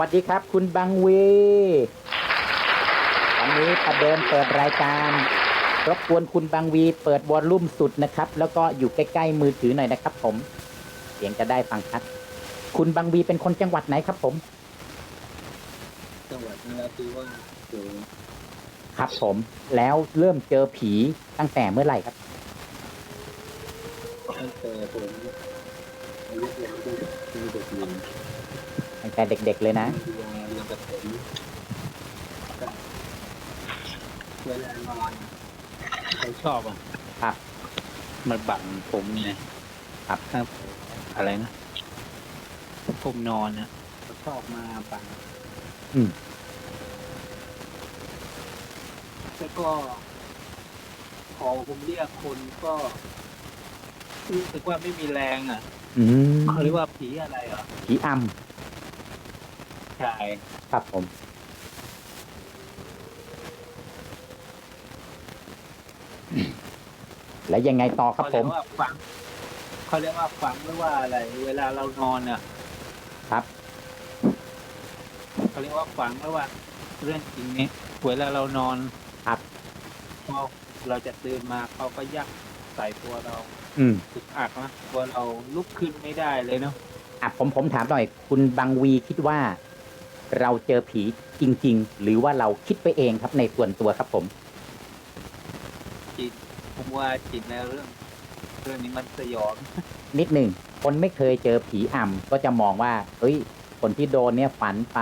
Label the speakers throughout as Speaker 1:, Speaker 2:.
Speaker 1: วัสดีครับ คุณบังวีวันนี้ประเดิมเปิดรายการรบกวนคุณบังวีเปิดวอลลุ่มสุดนะครับ แล้วก็อยู่ใกล้ๆมือถือหน่อยนะครับผม เสียงจะได้ฟังชัดคุณบังวีเป็นคนจังหวัดไหนครับผม
Speaker 2: จังหวัดนราธิวาสสูง
Speaker 1: ครับผม แล้วเริ่มเจอผีตั้งแต่เมื่อไหร่ครับ
Speaker 2: ตั้งแต่ผมอายุยังไม่มีเด็กเรียน
Speaker 1: ตั้ง แต่เด็กๆเลยนะ
Speaker 2: เรียนเรียนประถมเวลานอนเขาชอบอะ
Speaker 1: ครับ
Speaker 2: มันบังผมไง
Speaker 1: ครับ
Speaker 2: ถ้าอะไรนะผมนอนอะเขาชอบมาบัง
Speaker 1: อืม
Speaker 2: แล้วก็พอผมเรียกคนก็รู้สึกว่าไม่มีแรงอะ
Speaker 1: อืม
Speaker 2: เขาเรียกว่าผีอะไรเหรอ
Speaker 1: ผีอ
Speaker 2: ใช่ำ
Speaker 1: ครับผม แล้วยังไงต่อครับ
Speaker 2: เขา
Speaker 1: ผ
Speaker 2: เรีย
Speaker 1: ม
Speaker 2: กว่าฝังเขาเรียกว่าฝังหรือว่าอะไร เวลาเรานอนอะ
Speaker 1: ครับ
Speaker 2: เขาเรียกว่าฝังหรือว่า เรื่องจริงนี้เวลาเรานอน
Speaker 1: ครับ
Speaker 2: พอเราจะตื่นมาเขาก็ยักใส่ตัวเรา
Speaker 1: อืม
Speaker 2: ตึกอักนะตัวเราลุกขึ้นไม่ได้เลยเนาะ
Speaker 1: อะผมผมถามหน่อย คุณบังวีคิดว่า เราเจอผีจริง ๆ หรือว่าเราคิดไปเองครับในส่วนตัวครับผม
Speaker 2: จิตผมว่าจิตในเรื่องเรื่องนี้มันสยอง
Speaker 1: นิดหนึ่งคนไม่เคยเจอผีอำก็จะมองว่าเฮ้ย คนที่โดนเนี่ยฝันไป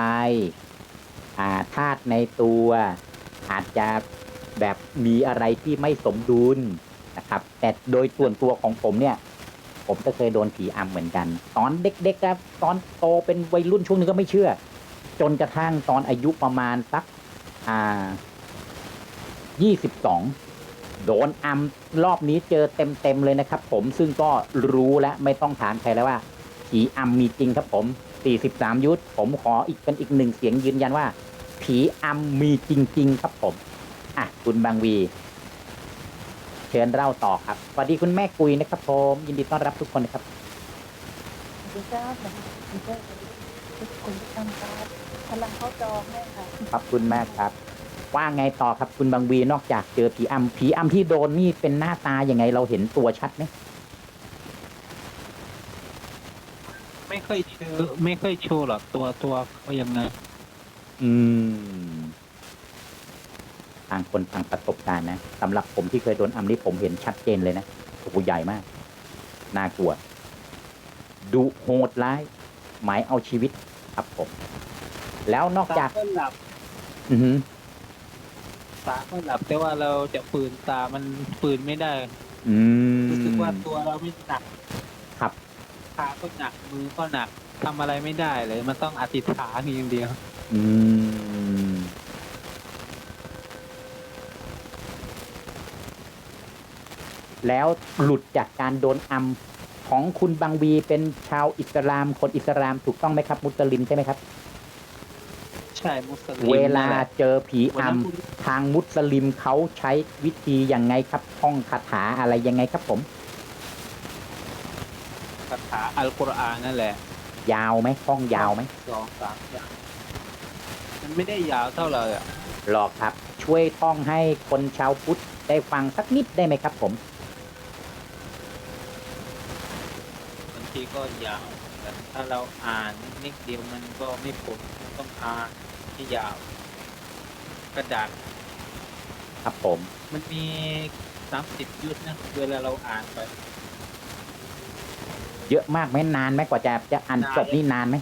Speaker 1: อ่าธาตุในตัว อาจจะแบบมีอะไรที่ไม่สมดุลนะครับ แต่โดยส่วนตัวของผมเนี่ย ผมก็เคยโดนผีอำเหมือนกัน ตอนเด็กๆครับ ตอนโตเป็นวัยรุ่นช่วงนึงก็ไม่เชื่อ จนกระทั่งตอนอายุประมาณสักอ่ายี่สิบสองโดนอำรอบนี้เจอเต็มๆเลยนะครับ ผมซึ่งก็รู้และไม่ต้องถามใครแล้วว่าผีอำมีจริงครับผม 43 ยุทธผมขออีกเป็นอีกหนึ่งเสียงยืนยันว่า ผีอำมีจริง ๆ ครับผม อะ คุณบางวี เชิญเล่าต่อครับสวัสดีคุณแม่กุยนะครับผม ยินดีต้อนรับทุกคนนะครับ
Speaker 3: สวัสดีครับสวัสดีทุกคนทุกท่านครับ พลังเข้าจอให้ค่ะ
Speaker 1: ขอบคุณมากครับ ว่าไงต่อครับคุณบางวีนอกจากเจอผีอำผีอำที่โดนนี่เป็นหน้าตายังไงเราเห็นตัวชัดไหม
Speaker 2: ไม่ค่อยเจอไม่ค่อยโชว์หรอกตัวตัวเขายังไง
Speaker 1: อืมทางคนทางประสบการณ์นะสำหรับผมที่เคยโดนอำนี่ผมเห็นชัดเจนเลยนะโอ้โหใหญ่มาก น่ากลัวดุโหดร้าย หมายเอาชีวิตครับผม แล้วนอก
Speaker 2: ตา
Speaker 1: จาก
Speaker 2: ก็หลับ
Speaker 1: อือหือ
Speaker 2: ตาก็หลับ แต่ว่าเราจะฝืนตามันฝืนไม่ได้
Speaker 1: อืม
Speaker 2: รู้สึกว่าตัวเราไม่หนัก
Speaker 1: ครับ
Speaker 2: ขาก็หนักมือก็หนักทำอะไรไม่ได้เลย มันต้องอธิษฐานอย่างเดียว
Speaker 1: อืมแล้วหลุดจากการโดนอำของคุณบางวีเป็นชาวอิสลาม คนอิสลามถูกต้องไหมครับ มุสลิมใช่ไหมครับ
Speaker 2: ใช่มุสลิม
Speaker 1: เวลา
Speaker 2: นั่นแหะ
Speaker 1: เจอผี
Speaker 2: วัน
Speaker 1: อ
Speaker 2: นั้นำ
Speaker 1: ทางมุสลิมเขาใช้วิธียังไงครับท่องคาถาอะไรยังไงครับผม
Speaker 2: คาถาอัลกุรอานนั่นแหละ
Speaker 1: ยาวไหมท่องยาวไหม
Speaker 2: สองสามอย่างมันไม่ได้ยาวเท่าไหร่อะ
Speaker 1: หรอกครับ ช่วยท่องให้คนชาวพุทธได้ฟังสักนิดได้ไหมครับผม
Speaker 2: บางทีก็ยาวแต่ถ้าเราอ่านนิดเดียวมันก็ไม่ผลมันต้องอ่าน ที่ยาวกระดาษ
Speaker 1: ครับผม
Speaker 2: มันมีสามสิบยุทธนะเวลาเราอ่านไป
Speaker 1: เยอะมากไหมนานไหมกว่าจะจะอ่าน
Speaker 2: นาน
Speaker 1: จบนี่นานไหม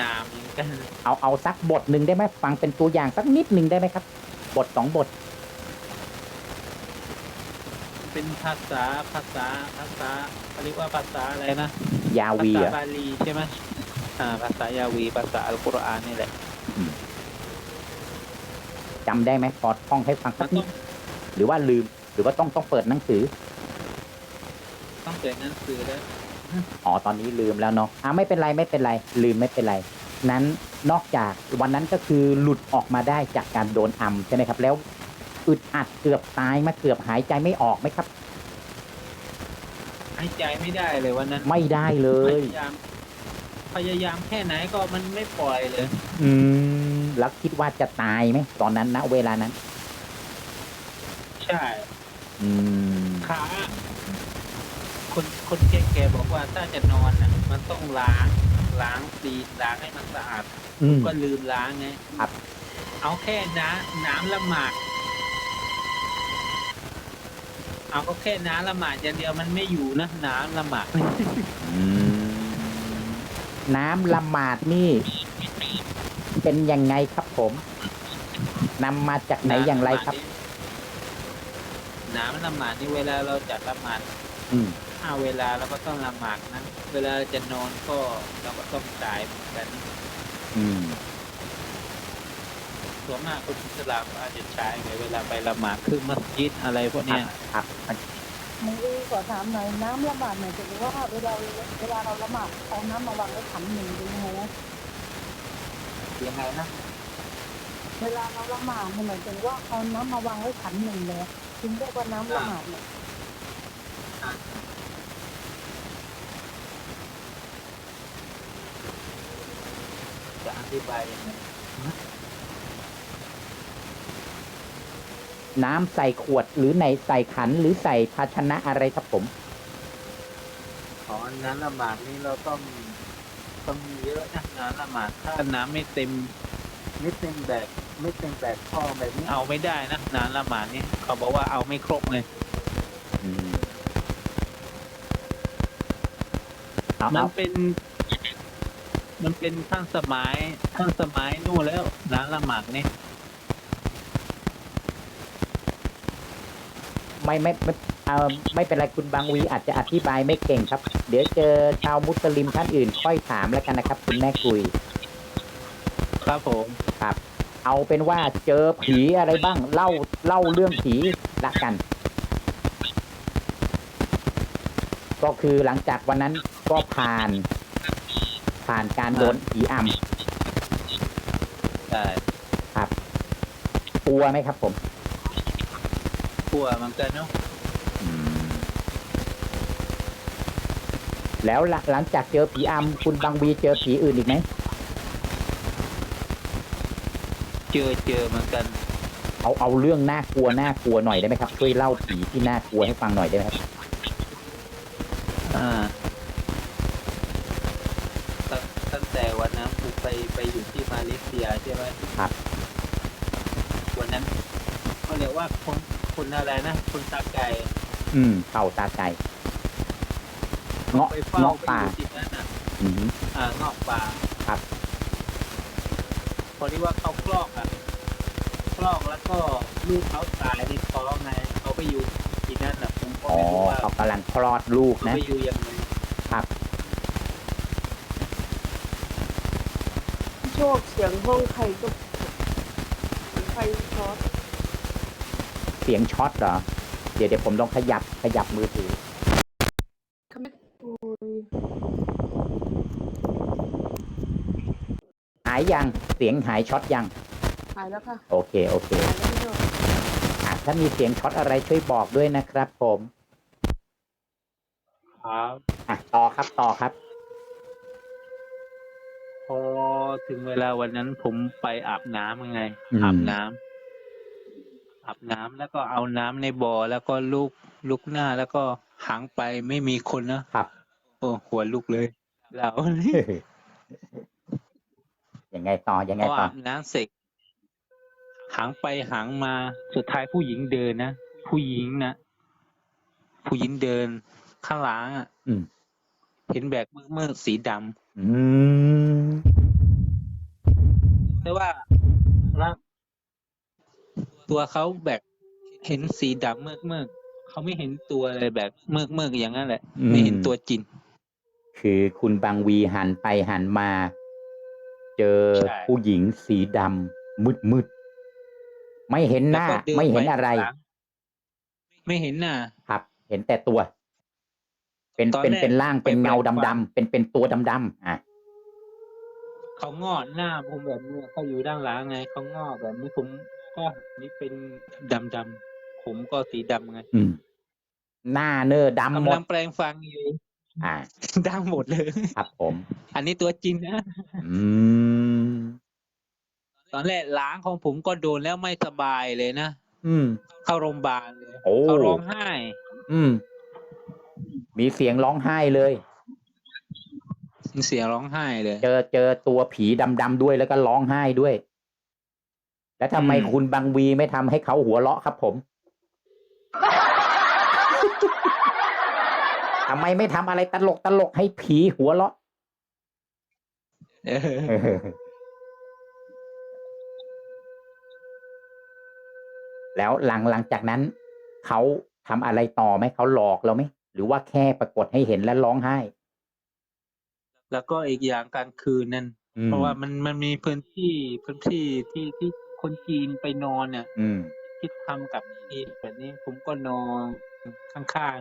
Speaker 2: นามเหมือนกัน
Speaker 1: เอาเอาสักบทหนึ่งได้ไหมฟังเป็นตัวอย่างสักนิดหนึ่งได้ไหมครับ บทสองบท
Speaker 2: เป็นภาษาภาษาภาษาเขาเรียกว่าภาษาอะไรนะ
Speaker 1: ยา
Speaker 2: ภา
Speaker 1: วี
Speaker 2: ษา
Speaker 1: เหรอะ
Speaker 2: บาลีใช่ไหม อ่าภาษายาวีภาษาอัลกุรอานนี่แหละ
Speaker 1: จำได้ไหมพอท่องให้ฟัง
Speaker 2: มั
Speaker 1: สั
Speaker 2: น
Speaker 1: ก
Speaker 2: ต้
Speaker 1: นิ
Speaker 2: อ
Speaker 1: ด
Speaker 2: ง
Speaker 1: หรือว่าลืม หรือว่าต้องต้องเปิดหนังสือ
Speaker 2: ต้องเปิดหนังสือแล้ว
Speaker 1: อ๋อตอนนี้ลืมแล้วเนาะอ่าไม่เป็นไรไม่เป็นไร ลืมไม่เป็นไร นั้นนอกจากวันนั้นก็คือหลุดออกมาได้จากการโดนอำใช่ไหมครับ แล้วอึดอัดเกือบตายไหมาเกือบหายใจไม่ออกไหมครับ
Speaker 2: หายใจไม่ได้เลยวันนั้น
Speaker 1: ไม่ได้เล
Speaker 2: พ
Speaker 1: ย
Speaker 2: ยายาม พยายามแค่ไหนก็มันไม่ปล่อยเลย
Speaker 1: อืมแล้วคิดว่าจะตายไหมตอนนั้นนะเวลานั้น
Speaker 2: ใช่
Speaker 1: อืม
Speaker 2: ขาคนคนแก่ๆบอกว่าถ้าจะนอนน่ะ มันต้องล้างล้างตีนล้างให้มันสะอาด
Speaker 1: อืม
Speaker 2: ก็ลืมล้างไง
Speaker 1: ครับ
Speaker 2: เอาแค่น้ำน้ำละหมาดเอาก็แค่น้ำละหมาดอย่างเดียวมันไม่อยู่นะน้ำละหมาด
Speaker 1: อืม น้ำละหมาดนี่ เป็นยังไงครับผมนำมาจากไหนอย่างไรครับ
Speaker 2: น้ำละหมาดนี่เวลาเราจัดละหมาด
Speaker 1: อืม
Speaker 2: ถ้าเวลาเราก็ต้องละหมาดนะเวลาจะนอนก็เราก็ต้องจ่ายเหมือนกัน
Speaker 1: อืม
Speaker 2: ส่วนมากคนอิสลามอาจจะใช้ไงเวลาไปละหมาดคือมัสยิดอะไรพวกเนี้ย
Speaker 1: ครับ
Speaker 3: หนูเองขอถามหน่อยน้ำละหมาดหน่อยจะรู้ว่าเวลาเวลาเราละหมาดเอาน้ำมาวางไว้ขันหนึ่งดูยังไงนะ
Speaker 2: ยังไงนะ
Speaker 3: เวลาเราละหมาดเนี่ยหมายถึงว่าเอาน้ำมาวางไว้ขันหนึ่งเลยถึงเรียกว่าน้ำละหมาดเนี่ย
Speaker 2: จะอธิบายยังไง
Speaker 1: น้ำใส่ขวดหรือในใส่ขันหรือใส่ภาชนะอะไรครับผม
Speaker 2: ขอน้ำละหมาดนี่เราต้องต้องมีเยอะนะน้ำละหมาดถ้าน้ำไม่เต็มไม่เต็มแบบไม่เต็มแบบท่อแบบนี้เอาไม่ได้นะน้ำละหมาดนี่เขาบอกว่าเอาไม่ครบเลย
Speaker 1: อืมเอา
Speaker 2: มั
Speaker 1: เอา
Speaker 2: นเป็น มันเป็นท่านสมัยท่านสมัยนู่นแล้วน้ำละหมาดนี่
Speaker 1: ไม่ไม่ไม่เออไม่เป็นไรคุณบางวีอาจจะอธิบายไม่เก่งครับ เดี๋ยวเจอชาวมุสลิมท่านอื่น ค่อยถามแล้วกันนะครับ คุณแม่คุย
Speaker 2: ครับผม
Speaker 1: ครับ เอาเป็นว่าเจอผีอะไรบ้าง เล่าเล่าเรื่องผีละกัน ก็คือหลังจากวันนั้นก็ผ่าน ผ่านการโดนผีอ
Speaker 2: ใช่ำ
Speaker 1: ครับกลัวไหมครับผม
Speaker 2: กลัวเหมันกันเนาะ
Speaker 1: แล้วหลังหลังจากเจอผีอำคุณบางวีเจอผีอื่นอีกไหม
Speaker 2: เจอเจอเหมือนกัน
Speaker 1: เอาเอาเรื่องน่ากลัวน่ากลัวหน่อยได้ไหมครับช่วยเล่าผีที่น่ากลัวให้ฟังหน่อยได้ไหมครับ
Speaker 2: อ่าตั้งตั้งแต่วันนั้นผมไปไปอยู่ที่มาเลเซียใช่ไหม
Speaker 1: ครับ
Speaker 2: วันนั้นเขาเรียกว่าคนคน อะไรนะคนตาไก่
Speaker 1: อืมเข่าตาใจเงาะ
Speaker 2: ไปเฝ้า
Speaker 1: เงาะ
Speaker 2: ไป
Speaker 1: ป่า
Speaker 2: อยู่ที่นั่นอะ
Speaker 1: อืม
Speaker 2: อ่าเงาะป่า
Speaker 1: ครับ
Speaker 2: พอที่ว่าเขาคลอกอะคลอกแล้วก็ลูกเขาตายในท้องไงเขาไปอยู่ที่นั่นอะผมก็
Speaker 1: อ๋อ
Speaker 2: ไม่รู้ว่า
Speaker 1: เขากำลังคลอดลูก
Speaker 2: เขา
Speaker 1: นะ
Speaker 2: ไปอยู่ยังไง
Speaker 1: ครับ
Speaker 4: โชคเสียงห้องใครก็เหมือนไฟช็อต
Speaker 1: เสียงช็อตเหรอ เดี๋ยวเดี๋ยวผมลองขยับขยับมือถือ
Speaker 4: เขาไม่คุย
Speaker 1: หายยัง เสียงหายช็อตยัง
Speaker 4: หายแล้วค่ะ
Speaker 1: โอเค โอเค
Speaker 4: หายแล้วพี่โชค
Speaker 1: อะถ้ามีเสียงช็อตอะไรช่วยบอกด้วยนะครับผม
Speaker 2: ครับ
Speaker 1: อะต่อครับต่อครับ
Speaker 2: พอถึงเวลาวันนั้นผมไปอาบน้ำยังไง
Speaker 1: อืม
Speaker 2: อาบน้ำ อาบน้ำแล้วก็เอาน้ำในบ่อแล้วก็ลุกลุกหน้าแล้วก็หังไปไม่มีคนนะครับโอ้หัวลุกเลยเรา
Speaker 1: ยังไงต่อยัง
Speaker 2: พ
Speaker 1: ไง
Speaker 2: อ
Speaker 1: ต่อ
Speaker 2: อาบน้ำเสร็จหังไปหังมาสุดท้ายผู้หญิงเดินนะผู้หญิงนะผู้หญิงเดิน ข้างหลังอะ
Speaker 1: อืม
Speaker 2: เห็นแบกมืดๆสีดำ
Speaker 1: อืม
Speaker 2: แต่ว่าร่าง ตัวเขาแบบเห็นสีดำเมือกเมือกๆเขาไม่เห็นตัวอะไรแบบเมือกเมือกๆอย่างนั้นแหละ
Speaker 1: อืม
Speaker 2: ไม่เห็นตัวจริง
Speaker 1: คือคุณบางวีหันไปหันมา เจอ
Speaker 2: ใช่
Speaker 1: ผู้หญิงสีดำมืดมืดๆไม่เห็นหน้า
Speaker 2: แล้วก็ดิ
Speaker 1: ไม่เห็น
Speaker 2: ป
Speaker 1: อะไร
Speaker 2: ข้างหลังไม่เห็นหน้า
Speaker 1: ครับ เห็นแต่ตัว เป็น
Speaker 2: ตอน
Speaker 1: เป็น
Speaker 2: แรก
Speaker 1: เป็นร่าง
Speaker 2: ไป
Speaker 1: เป็นเงา
Speaker 2: แปลงฟั
Speaker 1: ดำ
Speaker 2: น
Speaker 1: ๆเป็นเป็นตัวดำๆอะ
Speaker 2: เขางอดหน้าผมแบบนี้เขาอยู่ด้านหลังไงเขางอแบบนี้ผม ก็นี่เป็นดำดำๆผมก็สีดำไง
Speaker 1: อืม หน้าเนอดำหม
Speaker 2: กำลั
Speaker 1: ด
Speaker 2: งแปลงฟังอยู่
Speaker 1: อ่า
Speaker 2: ดังหมดเลย
Speaker 1: ครับผม
Speaker 2: อันนี้ตัวจริงนะ
Speaker 1: อืม
Speaker 2: ตอนแรกล้างของผมก็โดนแล้วไม่สบายเลยนะ
Speaker 1: อืม
Speaker 2: เข้าโรงพยาบาลเลย
Speaker 1: โอ้
Speaker 2: เขาร้องไห้
Speaker 1: อืม มีเสียงร้องไห้เลย
Speaker 2: เสียงร้องไห้เลย
Speaker 1: เจอเจอตัวผีดำๆด้วยแล้วก็ร้องไห้ด้วย แล้วทำไม
Speaker 2: อืม
Speaker 1: คุณบางวีไม่ทำให้เขาหัวเราะครับผมทำไมไม่ทำอะไรตลกตลกๆให้ผีหัวเราะ
Speaker 2: เออ
Speaker 1: แล้วหลังหลังจากนั้น เขาทำอะไรต่อไหมเขาหลอกเราไหมหรือว่าแค่ปรากฏให้เห็นแล้วร้องไห้
Speaker 2: แล้วก็อีกอย่างกลางคืนนั่น
Speaker 1: อืม
Speaker 2: เพราะว่ามันมันมีพื้นที่พื้นที่ที่ที่ คนจีนไปนอนเนี่ย
Speaker 1: อืม
Speaker 2: ที่ทำกับที่แบบนี้ ผมก็นอนข้าง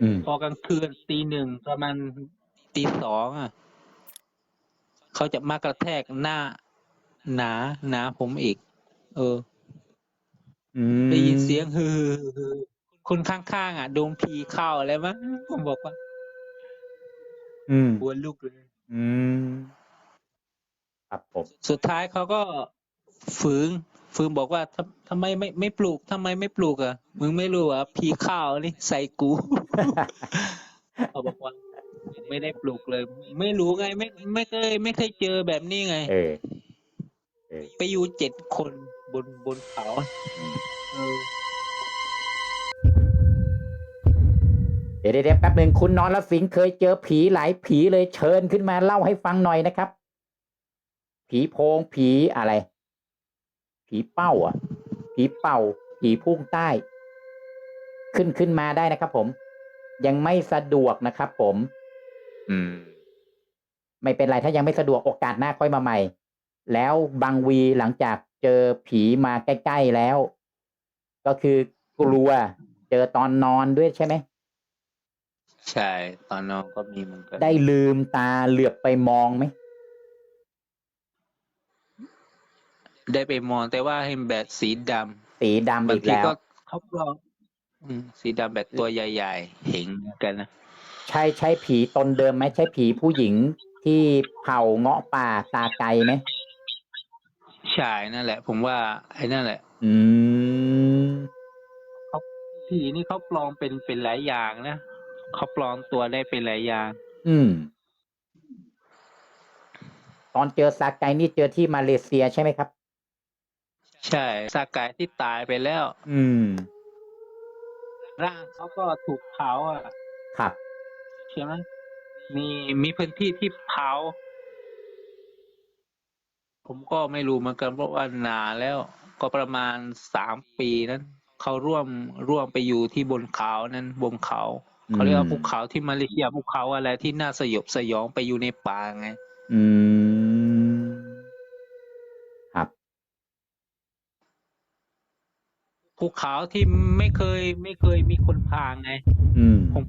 Speaker 1: อืม
Speaker 2: ๆพอกลางคืนตีหนึ่งประมาณตีสองอะเขาจะมากระแทกหน้า หนาหนาผมอีก เออ
Speaker 1: อืม
Speaker 2: ได้ยินเสียงฮือฮือคนข้างๆอะโดนผีเข้าอะไรมั้งผมบอกว่า
Speaker 1: อืม
Speaker 2: หัวลุกเลย
Speaker 1: อืมครับผม
Speaker 2: สุดท้ายเขาก็ ฝืนฝืนบอกว่าทำทำไมไม่ไม่ปลูกทำไมไม่ปลูกอะมึงไม่รู้อะผีข้าวนี่ใส่กูเขาบอกว่าไม่ได้ปลูกเลย ไม่รู้ไง ไม่ไม่เคย ไม่เคยเจอแบบนี้ไง
Speaker 1: เออ
Speaker 2: ไปอยู่เจ็ดคนบนบนเขา
Speaker 1: อืม
Speaker 2: เออ
Speaker 1: เดี๋ยวเดี๋ยวแป๊บหนึ่งคุณนอนแล้วสิงห์เคยเจอผีหลายผีเลยเชิญขึ้นมาเล่าให้ฟังหน่อยนะครับ ผีโพงผีอะไร ผีเป้าอะ ผีเป่า ผีพุ่งใต้ ขึ้นขึ้นมาได้นะครับผม ยังไม่สะดวกนะครับผม อืม ไม่เป็นไรถ้ายังไม่สะดวกโอกาสหน้าค่อยมาใหม่ แล้วบางวีหลังจากเจอผีมาใกล้ๆแล้ว ก็คือกลัว เจอตอนนอนด้วยใช่ไหม
Speaker 2: ใช่ ตอนนอนก็มีเหมือนกัน
Speaker 1: ได้ลืมตาเหลือบไปมองไหม
Speaker 2: ได้ไปมองแต่ว่าเห็นแบบสีดำ
Speaker 1: สีดำ
Speaker 2: บาง
Speaker 1: อีก
Speaker 2: ที
Speaker 1: แล้ว
Speaker 2: ก็เขาปลอมอืมสีดำแบบตัวใหญ่ ๆ เห็นกันนะ
Speaker 1: ใช่ใช่ผีตนเดิมไหมใช่ผีผู้หญิงที่เผาเงาะป่าตาไกลไหม
Speaker 2: ใช่นั่นแหละ ผมว่าไอ้นั่นแหละ
Speaker 1: อืม
Speaker 2: ผีนี่เขาปลอมเป็นเป็นหลายอย่างนะเขาปลอมตัวได้เป็นหลายอย่าง
Speaker 1: อืม ตอนเจอซาไกนี่เจอที่มาเลเซียใช่ไหมครับ
Speaker 2: ใช่สากายที่ตายไปแล้ว
Speaker 1: อืม
Speaker 2: ร่างเขาก็ถูกเผาอะ
Speaker 1: ครับ
Speaker 2: ใช่ไหมมีมีพื้นที่ที่เผา ผมก็ไม่รู้เหมือนกันเพราะว่านานแล้วก็ประมาณสามปีนั้นเขาร่วมร่วมไปอยู่ที่บนเขานั้นบนเขาเขาเรียกว่าภูเขาที่มาเลเซียภูเขาอะไรที่น่าสยบสยองไปอยู่ในป่าไง
Speaker 1: อืม
Speaker 2: ภูเขาที่ไม่เคยไม่เคยมีคนพาไง
Speaker 1: อืม
Speaker 2: ผม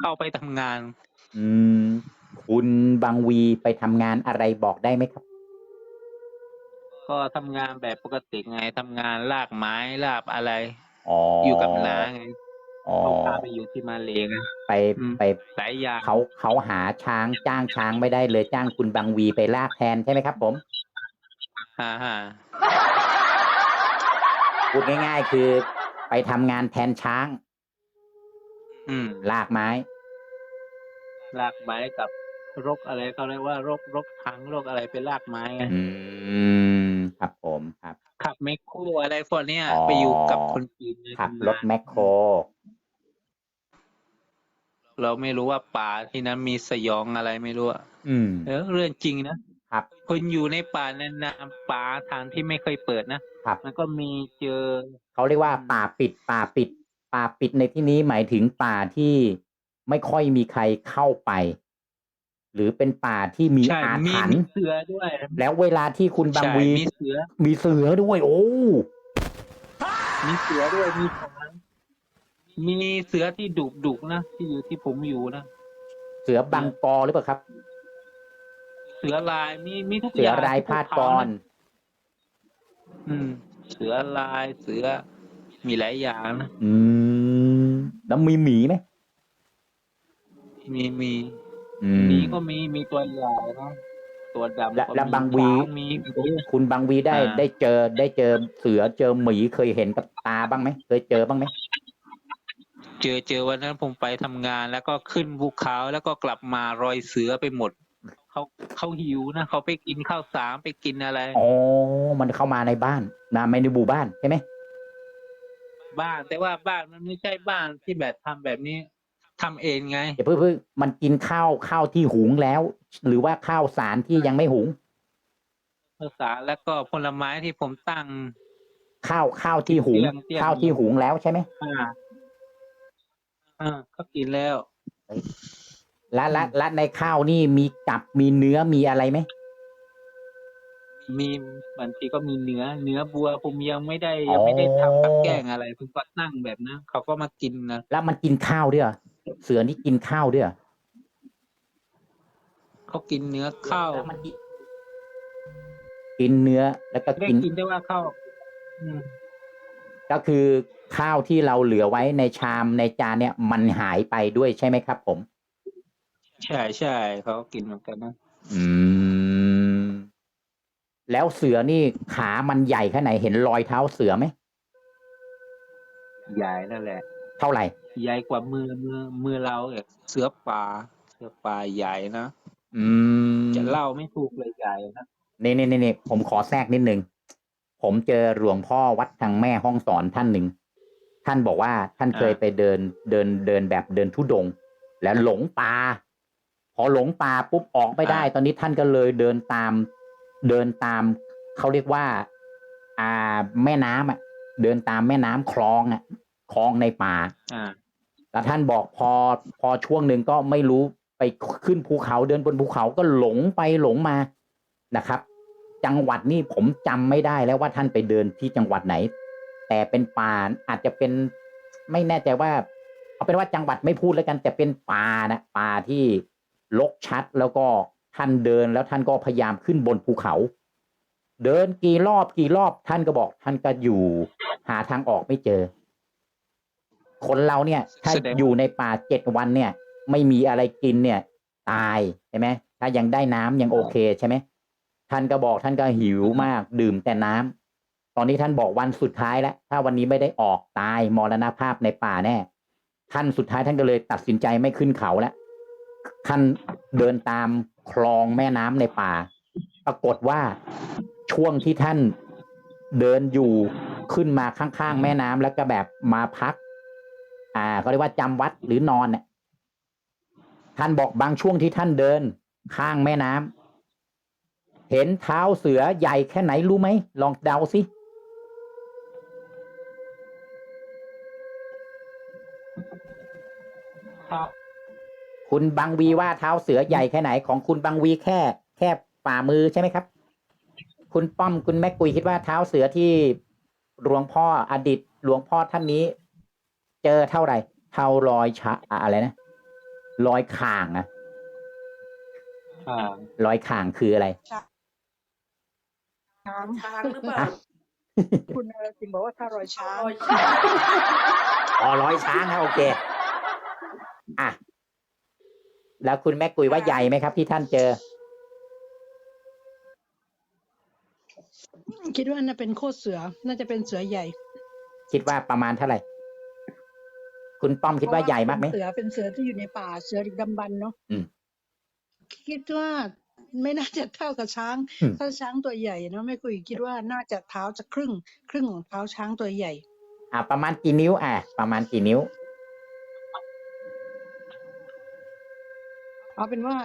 Speaker 2: เข้าไปทำงาน
Speaker 1: อืม คุณบางวีไปทำงานอะไรบอกได้ไหมครับ
Speaker 2: ก็ทำงานแบบปกติไงทำงานลากไม้ลากอะไร
Speaker 1: อ๋อ
Speaker 2: อ
Speaker 1: อยู่
Speaker 2: กับน้าไง
Speaker 1: อ๋อ
Speaker 2: เขาพาไปอยู่ที่มาเลไง
Speaker 1: ไป
Speaker 2: อืม
Speaker 1: ไป
Speaker 2: หลายอย่าง
Speaker 1: เขาเขาหาช้างจ้างช้างไม่ได้เลยจ้างคุณบางวีไปลากแทนใช่ไหมครับ ผม
Speaker 2: ฮ่าฮ่า
Speaker 1: พูดง่ายๆ คือไปทำงานแทนช้าง
Speaker 2: อืม
Speaker 1: ลากไม้
Speaker 2: ลากไม้กับรกอะไรเขาเรียกว่ารกรกทังรกอะไรไปลากไม้ไง
Speaker 1: อืม ครับผมครับ
Speaker 2: ขับแมคโครอะไรพวกเนี้ย
Speaker 1: อ๋อ
Speaker 2: ไปอยู่กับคนจีนไง
Speaker 1: ขับ
Speaker 2: ทำงาน
Speaker 1: รถแมคโคร
Speaker 2: เราไม่รู้ว่าป่าที่นั้นมีสยองอะไรไม่รู้อะ
Speaker 1: อืม
Speaker 2: เออเรื่องจริงนะ ครับคนอยู่ในป่านานๆป่าทางที่ไม่เคยเปิดนะครับ มันก็มีเจอ
Speaker 1: เขาเรียกว่าป่าปิด ป่าปิด ป่าปิดในที่นี้หมายถึงป่าที่ไม่ค่อยมีใครเข้าไป หรือเป็นป่าที่มี
Speaker 2: ใช่
Speaker 1: อา
Speaker 2: มี
Speaker 1: ถรร
Speaker 2: มี
Speaker 1: พ์
Speaker 2: เสือด้วย
Speaker 1: แล้วเวลาที่คุณบาง
Speaker 2: ใช่
Speaker 1: วี
Speaker 2: มีเสือ
Speaker 1: มีเสือด้วย โอ้
Speaker 2: มีเสือด้วย มีช้างมีเสือที่ดุดุๆนะ ที่อยู่ที่ผมอยู่นะ
Speaker 1: เสือบังกอหรือเปล่าครับ
Speaker 2: เสือลายมีมีทุก
Speaker 1: เสื
Speaker 2: อ
Speaker 1: อย่างราย
Speaker 2: ที่
Speaker 1: พาด
Speaker 2: ภู
Speaker 1: ก
Speaker 2: เข
Speaker 1: ร
Speaker 2: นะอืม เสือลายเสือ มีหลายอย่างนะ
Speaker 1: อืม แล้วมีหมีไหม
Speaker 2: มีมี
Speaker 1: อืม
Speaker 2: มีก็มีมีตัวใหญ่นะตัวดำ
Speaker 1: และ
Speaker 2: ก็
Speaker 1: และ
Speaker 2: มี
Speaker 1: บางวี
Speaker 2: ช้างมีโอ้ย
Speaker 1: คุณบางวีได้
Speaker 2: อ่า
Speaker 1: ได้เจอได้เจอเสือเจอหมีเคยเห็นกับตาบ้างไหมเคยเจอบ้างไหม
Speaker 2: เจอเจอวันนั้นผมไปทำงาน แล้วก็ขึ้นภูเขาแล้วก็กลับมารอยเสือไปหมด เขาเขาหิวนะเขาไปกินข้าวสารไปกินอะไร
Speaker 1: อ๋อ มันเข้ามาในบ้านนะไม่ในหมู่บ้านใช่ไหม
Speaker 2: บ้าน แต่ว่าบ้านมันไม่ใช่บ้านที่แบบทำแบบนี้ทำเองไง
Speaker 1: อย่าเพิ่งเพิ่งมันกินข้าวข้าวที่หุงแล้ว หรือว่าข้าวสารที่ยังไม่หุง
Speaker 2: ข้าวสารแล้วก็ผลไม้ที่ผมตั้ง
Speaker 1: ข้าวข้าวที่หุง
Speaker 2: เตรียมเตรียม
Speaker 1: ข้าวที่หุงแล้วใช่ไหม
Speaker 2: อ่าอ่าเขากินแล้ว
Speaker 1: และและและในข้าวนี่มีกับมีเนื้อมีอะไรไหม
Speaker 2: มีบางทีก็มีเนื้อ เนื้อบัวผมยังไม่ได้ยังไม่ได้ทำกับแกล้งอะไรผมก็ตั้งแบบนั้นเขาก็มากินนะ
Speaker 1: แล้วมันกินข้าวด้วยเหรอเสือนี่กินข้าวด้วยเหรอ
Speaker 2: เขากินเนื้อข้าว
Speaker 1: แล้วมันกินกินเนื้อแล้วก็
Speaker 2: ได้
Speaker 1: กิน
Speaker 2: กินได้ว่าข้าวอืม
Speaker 1: ก็คือข้าวที่เราเหลือไว้ในชามในจานเนี่ย มันหายไปด้วยใช่ไหมครับ ผม
Speaker 2: ใช่ใช่เขาก็กินเหมือนกันนะ
Speaker 1: อืม แล้วเสือนี่ขามันใหญ่แค่ไหนเห็นรอยเท้าเสือไหม
Speaker 2: ใหญ่นั่นแหละ
Speaker 1: เท่าไหร่
Speaker 2: ใหญ่กว่ามือมือมือเราเอกเสือป่าเสือป่าใหญ่นะ
Speaker 1: อืม
Speaker 2: จะเล่าไม่ถูกเลยใหญ่นะ
Speaker 1: นี่นี่นี่นี่ผมขอแทรกนิดนึง ผมเจอหลวงพ่อวัดทางแม่ห้องสอนท่านหนึ่ง ท่านบอกว่าท่านเคยไปเดินเดินเดินแบบเดินทุดงค์แล้วหลงป่าพ อหลงป่าปุ๊บออกไม่ได้ ตอนนี้ท่านก็เลยเดินตามเดินตามเขาเรียกว่า อ่าแม่น้ำอะ เดินตามแม่น้ำคลองอะคลองในป่า
Speaker 2: อ่า
Speaker 1: แล้วท่านบอกพอพอช่วงหนึ่งก็ไม่รู้ไปขึ้นภูเขาเดินบนภูเขาก็หลงไปหลงมานะครับ จังหวัดนี่ผมจำไม่ได้แล้วว่าท่านไปเดินที่จังหวัดไหน แต่เป็นป่าอาจจะเป็นไม่แน่ใจว่า เอาเป็นว่าจังหวัดไม่พูดแล้วกันแต่เป็นป่านะป่าที่ ลกชัดแล้วก็ท่านเดินแล้วท่านก็พยายามขึ้นบนภูเขา เดินกี่รอบกี่รอบท่านก็บอก ท่านก็อยู่ หาทางออกไม่เจอ คนเราเนี่ย ถ้าอยู่ในป่าเจ็ดวันเนี่ย ไม่มีอะไรกินเนี่ย ตายใช่ไหมถ้ายังได้น้ำยังโอเคใช่ไหมท่านก็บอกท่านก็หิวมากดื่มแต่น้ำตอนนี้ท่านบอกวันสุดท้ายแล้ว ถ้าวันนี้ไม่ได้ออกตายมรณภาพในป่าแน่ ท่านสุดท้ายท่านก็เลยตัดสินใจไม่ขึ้นเขาแล้ว ท่านเดินตามคลองแม่น้ำในป่า ปรากฏว่าช่วงที่ท่านเดินอยู่ขึ้นมาข้างๆแม่น้ำแล้วก็แบบมาพัก อ่าเขาเรียกว่าจำวัดหรือนอนเนี่ยท่านบอกบางช่วงที่ท่านเดินข้างแม่น้ำเห็นเท้าเสือใหญ่แค่ไหนรู้ไหมลองเดาสิ
Speaker 2: ครับ
Speaker 1: คุณบางวีว่าเท้าเสือใหญ่แค่ไหนของคุณบางวีแค่ แค่ฝ่ามือใช่ไหมครับ คุณป้อมคุณแม่กุยคิดว่าเท้าเสือที่หลวงพ่ออดีตหลวงพ่อท่านนี้ เจอเท่าไหร่เท่ารอยชะอะอะไรนะรอยข่างอะ
Speaker 2: อ่า
Speaker 1: รอยข่างคืออะไร
Speaker 3: ช้าง
Speaker 4: ช้างหรือเปล่า
Speaker 1: อะ
Speaker 3: คุณนรสิงห์บอกว่าถ้ารอยช้าง
Speaker 4: รอยช้าง
Speaker 1: อ๋อร้อยช้างนะโอเค อะ แล้วคุณแม่กุยว่าใหญ่ไหมครับ ที่ท่านเจอ
Speaker 5: คิดว่าน่าเป็นโคตรเสือ น่าจะเป็นเสือใหญ่
Speaker 1: คิดว่าประมาณเท่าไหร่ คุณป้อมคิดว่าใหญ่มากไหม
Speaker 5: เพระว่เป็นเสือเป็นเสือที่อยู่ในป่าเสือดึกดำบรรพ์เนาะ
Speaker 1: อืม
Speaker 5: คิดว่าไม่น่าจะเท่ากับช้าง
Speaker 1: อืม
Speaker 5: ถ้าช้างตัวใหญ่เนาะไม่คุยคิดว่าน่าจะเท้าจะครึ่ง ครึ่งของเท้าช้างตัวใหญ่
Speaker 1: อะประมาณกี่นิ้ว อะ ประมาณกี่นิ้ว
Speaker 5: เอาเป็นว่า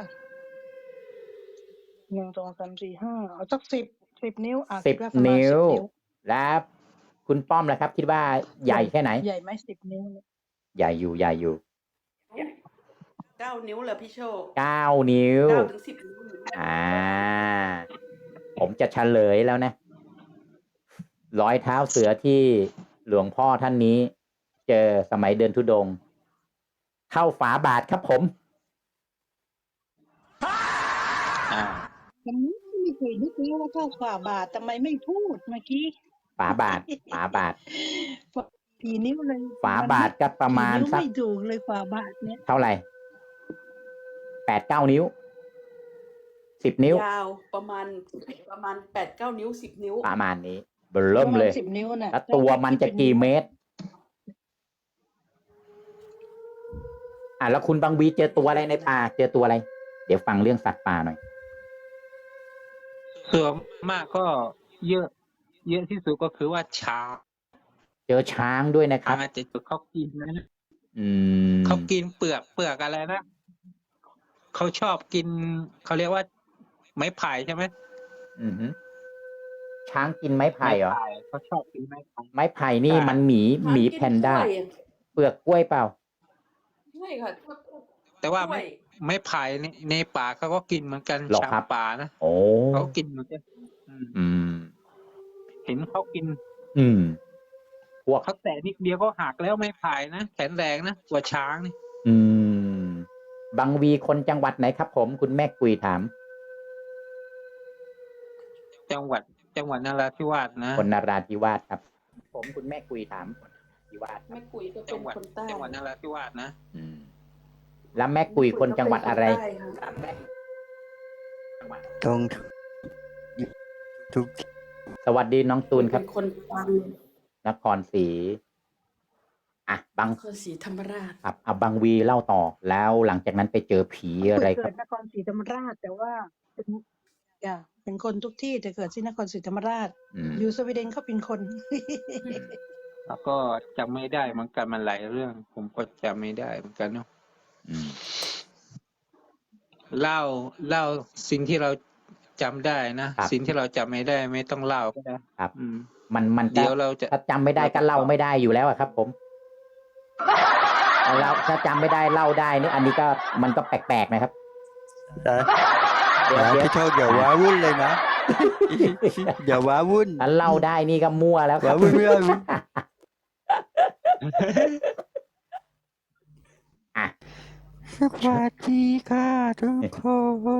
Speaker 5: หนึ่งสองสามสี่ห้าเอาสักสิบสิบนิ้วอะ
Speaker 1: สิบ
Speaker 5: คิดว่าประมาณ
Speaker 1: นิ้ว
Speaker 5: สิบนิ้ว
Speaker 1: แล้วคุณป้อมล่ะครับ คิดว่าใหญ่แค่ไหน
Speaker 5: ใหญ่ไหมสิบนิ้ว
Speaker 1: ใหญ่อยู่ใหญ่อยู่
Speaker 4: เก้านิ้วเหรอพี่โชค
Speaker 1: เก้านิ้ว
Speaker 4: เก้าถึงสิบนิ้ว
Speaker 1: อ่า ผมจะเฉลยแล้วนะรอยเท้าเสือที่หลวงพ่อท่านนี้ เจอสมัยเดินทุดงค์เท่าฝาบาทครับผม
Speaker 2: อ่า
Speaker 5: ทำไมไม่เคยนึกเลยว่าเท่าฝ่าบาททำไมไม่พูดเมื่อกี้
Speaker 1: ฝาบาทฝาบาท
Speaker 5: กี่นิ้วเลย
Speaker 1: ฝาบาทก็ประมาณ
Speaker 5: กี่นิ้ว
Speaker 1: สัก
Speaker 5: ไม่ถูกเลยฝ่าบาทเนี่ย
Speaker 1: เท่าไหร่แปดเก้านิ้วสิบนิ้ว
Speaker 4: ยาวประมาณประมาณแปดเก้านิ้วสิบนิ้ว
Speaker 1: ประมาณนี้เบอร์เริ่มเลย
Speaker 5: สิบนิ้วน่ะ
Speaker 1: แล้วตัวมันจะกี่เมตร อะแล้วคุณบางวีเจอตัวอะไรในป่าเจอตัวอะไร เดี๋ยวฟังเรื่องสัตว์ป่าหน่อย
Speaker 2: ส่วนมากก็เยอะ เยอะที่สุดก็คือว่าช้าง
Speaker 1: เจอช้างด้วยนะครับ
Speaker 2: อาจจะจุดเขากินนะ
Speaker 1: อืม
Speaker 2: เขากินเปลือกเปลือกอะไรนะเขาชอบกินเขาเรียกว่า ไม้ไผ่ใช่ไหม
Speaker 1: อือฮึช้างกินไม้ไผ่เหรอ
Speaker 2: เขาชอบกินไม้ไผ่
Speaker 1: ไม้ไผ่นี่มันหมีหมีแพนด้า เปลือกกล้วยเปล่า
Speaker 4: ใช่ค่ะ
Speaker 2: แต่ว่า
Speaker 4: ล้
Speaker 2: ไม่
Speaker 4: ย
Speaker 2: ไม้ไผ่ในในป่าเขาก็กินเหมือนกัน
Speaker 1: หรอ
Speaker 2: ช้าง
Speaker 1: ครับ
Speaker 2: ป่านะ
Speaker 1: โอ้
Speaker 2: เขากินเหมือนกันอืม
Speaker 1: อืม
Speaker 2: เห็นเขากิน
Speaker 1: อืมพวก
Speaker 2: เขาแตะนิดเดียวก็หักแล้วไม้ไผ่นะแข็งแรงนะกว่าช้างนี่
Speaker 1: อืม บางวีคนจังหวัดไหนครับ ผมคุณแม่กุยถาม
Speaker 2: จังหวัด จังหวัดนราธิวาสนะ
Speaker 1: คนนาราธิวาสครับ ผมคุณแม่กุยถามนราธิวาส
Speaker 4: แม่กุยก็เป็
Speaker 2: จั
Speaker 4: น
Speaker 2: งหวัด
Speaker 4: คนใต้
Speaker 2: จังหวัดนราธิวาสนะ
Speaker 1: อืม แล้วแม่กุยคนจังหวัดอะไร
Speaker 4: ใต้ค่ะ
Speaker 6: ตรงทุก
Speaker 1: สวัสดีน้องตูนครับ
Speaker 4: เป็นคนฟัง
Speaker 1: นครศรีอะบาง
Speaker 4: นครศรีธรรมราช
Speaker 1: ครับเอาบางวีเล่าต่อ แล้วหลังจากนั้นไปเจอผีอะไรค
Speaker 5: เกิ
Speaker 1: รับ
Speaker 5: ดนครศรีธรรมราช แต่ว่าเป็นอย่าเป็นคนทุกที่แต่เกิดที่นครศรีธรรมราช
Speaker 1: อืม
Speaker 5: อยู่สวีเดนเขาเป็นคน
Speaker 2: แล้วก็จำไม่ได้เหมือนกันมันหลายเรื่อง ผมก็จำไม่ได้เหมือนกันเนาะ
Speaker 1: อืม
Speaker 2: เล่าเล่าสิ่งที่เราจำได้นะครับ สิ่งที่เราจำไม่ได้ไม่ต้องเล่าก็ได้
Speaker 1: ครับ
Speaker 2: อืม
Speaker 1: มันมัน
Speaker 2: เดี๋ยวเราจะ
Speaker 1: ถ้าจำไม่ได้ก็เล่าไม่ได้อยู่แล้วอะครับ ผมเราถ้าจำไม่ได้เล่าได้นี่อันนี้ก็มันก็แปลกๆนะครับ
Speaker 6: นะ
Speaker 1: เดี๋ยว
Speaker 6: นะ
Speaker 1: เดี๋ยว
Speaker 6: พี่โชคอย่าว้าวุ่นเลยนะ อย่าว้าวุ่น
Speaker 1: ถ้าเล่าได้นี่ก็มั่วแล้วค
Speaker 6: ว้า
Speaker 1: รับ
Speaker 6: วุ่นไม่ได้วุ่น
Speaker 1: อะ
Speaker 6: สวัสดีค่ะทุกค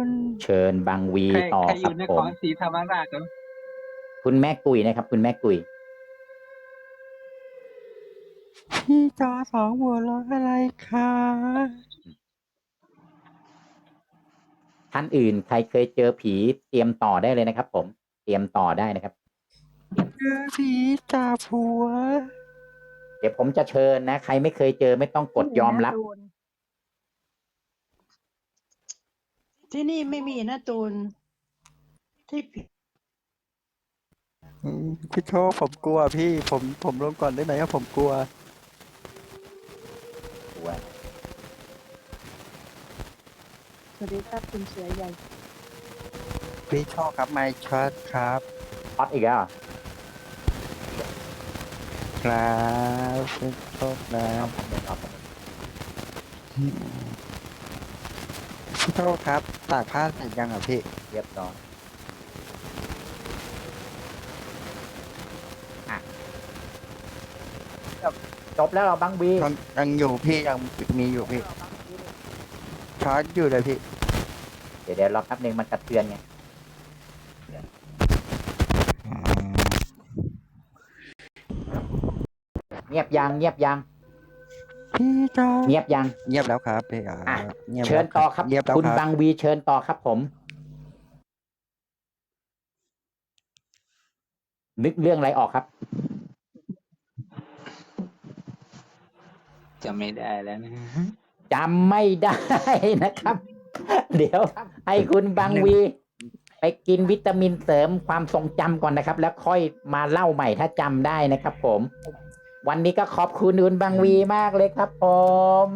Speaker 6: น
Speaker 1: เชิญบางวี
Speaker 2: ใคร
Speaker 1: ต่อ
Speaker 2: ใครอ
Speaker 1: ครับ
Speaker 2: ยู่น
Speaker 1: ผ
Speaker 2: ค
Speaker 1: ม
Speaker 2: รศรีธรรมราชกัน
Speaker 1: คุณแม่กุยนะครับ คุณแม่กุย
Speaker 6: พี่จอสองหัวเร้ออะไรคะ
Speaker 1: ท่านอื่นใครเคยเจอผีเตรียมต่อได้เลยนะครับ ผมเตรียมต่อได้นะครับ
Speaker 6: เจอผีจ่าผัว
Speaker 1: เดี๋ยวผมจะเชิญนะ ใครไม่เคยเจอไม่ต้องกดยอมรับ
Speaker 5: ที่นี่ไม่มีนะตูน ที่ผิด
Speaker 6: อืมพี่โชคผมกลัวพี่ผมผมลงก่อนได้ไหมครับผมกลัว
Speaker 3: สวัสดีครับคุณเสือใหญ่
Speaker 6: พี่โชคครับไม่ช็อตครับ
Speaker 1: ฮอตอีกแล้วเหรอ
Speaker 6: ครับพี่โชคนะพี่ โชคครับ ตากผ้าเสร็จยังอะพี่
Speaker 1: เรียบร้อยอะจบจบแล้วเหรอบางวี
Speaker 6: ยังยังอยู่พี่ยังมีอยู่พี่ช็อตอยู่เลยพี่
Speaker 1: เดี๋ยวเดี๋ยวรอแป๊บนึงมันกระเทือนไงเงียบยังเงียบยัง
Speaker 6: พี่จอ
Speaker 1: เงียบยัง
Speaker 6: เงียบแล้วครับพี่อ่า
Speaker 1: อะ
Speaker 6: งียบ
Speaker 1: เชิญ
Speaker 6: แล้ว
Speaker 1: ต่อครับ
Speaker 6: เงียบแล้ว
Speaker 1: คุณ
Speaker 6: ครับ
Speaker 1: บางวีเชิญต่อครับผม นึกเรื่องอะไรออกครับ
Speaker 2: จำไม่ได้แล้วนะ
Speaker 1: จำไม่ได้นะครับ เดี๋ยวให้คุณบางวี ไปกินวิตามินเสริมความทรงจำก่อนนะครับ แล้วค่อยมาเล่าใหม่ถ้าจำได้นะครับผม วันนี้ก็ขอบคุณคุณบางวีมากเลยครับผม